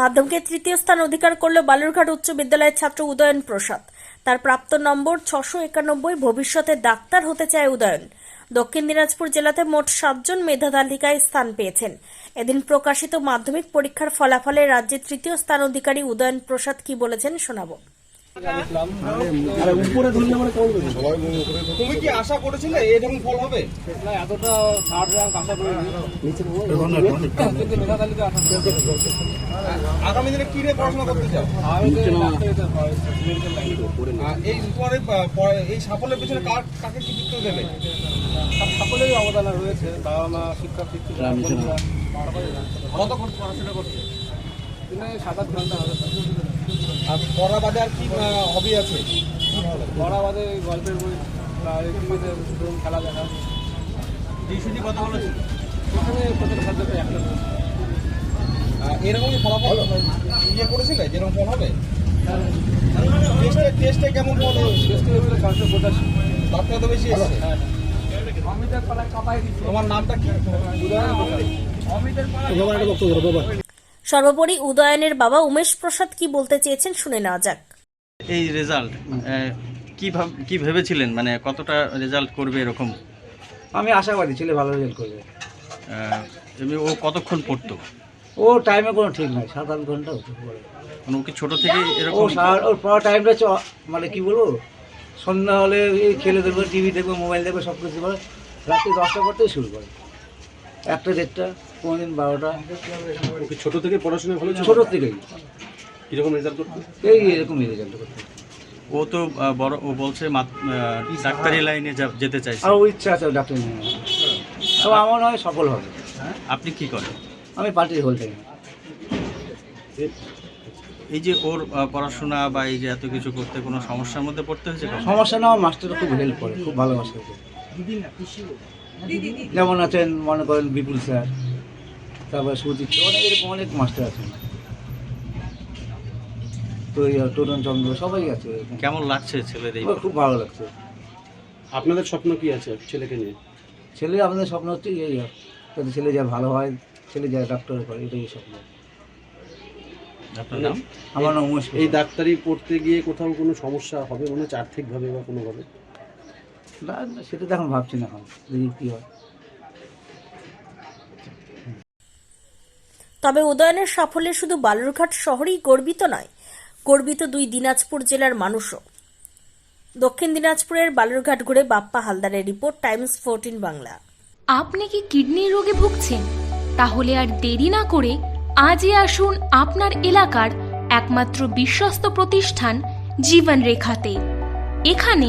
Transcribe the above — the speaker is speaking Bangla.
মাধ্যমিকে তৃতীয় স্থান অধিকার করল বালুরঘাট উচ্চ বিদ্যালয়ের ছাত্র উদয়ন প্রসাদ। তার প্রাপ্ত নম্বর ছশো একানব্বই। ভবিষ্যতে ডাক্তার হতে চায় উদয়ন। দক্ষিণ দিনাজপুর জেলাতে মোট সাতজন মেধা তালিকায় স্থান পেয়েছেন। এদিন প্রকাশিত মাধ্যমিক পরীক্ষার ফলাফলে রাজ্যে তৃতীয় স্থান অধিকারী উদয়ন প্রসাদ কি বলেছেন শোনাবো। তুমি কি আশা করেছিলে এরকম ফল হবে? না এতটা থার্ড র্যাঙ্ক আশা করিনি। কিন্তু মেধা তালিকা আশা করি আগামী দিনে কি নিয়ে পড়াশোনা করতে চাও? আমি তো ডাক্তারিতে মেডিকেল লাইন আহ, এই সাফল্যের পেছনে কার কাকে কৃতিত্ব দেবে? সকলেরই অবদান রয়েছে। বাবা মা জানে। কতক্ষণ পড়াশোনা করছে সাত আট ঘণ্টা হবে। আর পড়া বাদে আর কি হবি আছে? পড়া বাদে গল্পের বই এই খেলা দেখা। টিউশনি কত ভালো ছিল এখানে প্রত্যেক সাবজেক্টে একটা করে। আহ, এরকমই ফলাফল ইয়ে করেছিলে? যেরকম ফল হবে? টেস্টে টেস্টে কেমন ফল হয়েছে টেস্টে হয়েছিল চারশো পঁচাশি তার থেকে তো বেশি এসছে। হ্যাঁ তোমার নামটা কি? সর্বোপরি উদয়নের বাবা উমেশ প্রসাদ কি বলতে চেয়েছেন শুনে নেওয়া যাক। এই রেজাল্ট কি ভাব- কি ভেবেছিলেন? মানে কতটা রেজাল্ট করবে এরকম? আমি আশাবাদী ছেলে ভালো রেজাল্ট করবে। ও কতক্ষণ পড়তো? ও টাইমে কোনো ঠিক নাই সাত আট ঘণ্টা মানে ও কি ছোট থেকেই ও এরকম? সার- ওর পড়ার টাইমটা হচ্ছে মানে কি বলব? সন্ধ্যা হলে খেলে দেখব টিভি দেখব মোবাইল দেখব সব কিছু করে। রাত্রি দশটা করতেই শুরু করে। একটা দেড়টা কোনোদিন বারোটা। ছোট থেকে পড়াশোনা ভালো? ছোটোর থেকেই। কীরকম রেজাল্ট করতো? এই এরকমই রেজাল্ট করতে। ও তো বড় ও বলছে ডাক্তারি লাইনে যেতে চাইছে। আর ও ইচ্ছা আছে ডাক্তার নিয়ে তো আমার হয় সফল হবে। আপনি কি করেন? আমি পার্টির হোল টাইম এই যে ওর পড়াশোনা বা এই যে এত কিছু করতে কোনো সমস্যার মধ্যে পড়তে হয়েছে সমস্যা না আমার মাস্টার খুব হেল্প করে খুব ভালোবাসে যেমন আছেন মনে করেন বিপুল স্যার তারপর সুজিত অনেক এরকম অনেক মাস্টার আছেন। তো এই টোটন চন্দ্র সবাই আছে কেমন লাগছে ছেলের খুব ভালো লাগছে। আপনাদের স্বপ্ন কি আছে ছেলেকে নিয়ে? ছেলে আমাদের স্বপ্ন হচ্ছে এই যাতে ছেলে যা ভালো হয় ছেলে যা ডাক্তার করে এটাই স্বপ্ন। আপনার নাম? আমার নাম এই ডাক্তারি পড়তে গিয়ে কোথাও কোনো সমস্যা হবে মনে হচ্ছে আর্থিকভাবে বা কোনোভাবে? না সেটা তো এখন ভাবছি না এখন দেখি কী হয়। তবে উদয়নের সাফল্যে শুধু বালুরঘাট শহরেই গর্বিত নয় গর্বিত দুই দিনাজপুর জেলার মানুষও। দক্ষিণ দিনাজপুরের বালুরঘাট ঘুরে বাপ্পা হালদারের রিপোর্ট টাইমস ফোরটিন বাংলা। আপনি কি কিডনি রোগে ভুগছেন? তাহলে আর দেরি না করে আজই আসুন আপনার এলাকার একমাত্র বিশ্বস্ত প্রতিষ্ঠান জীবন রেখাতে এখানে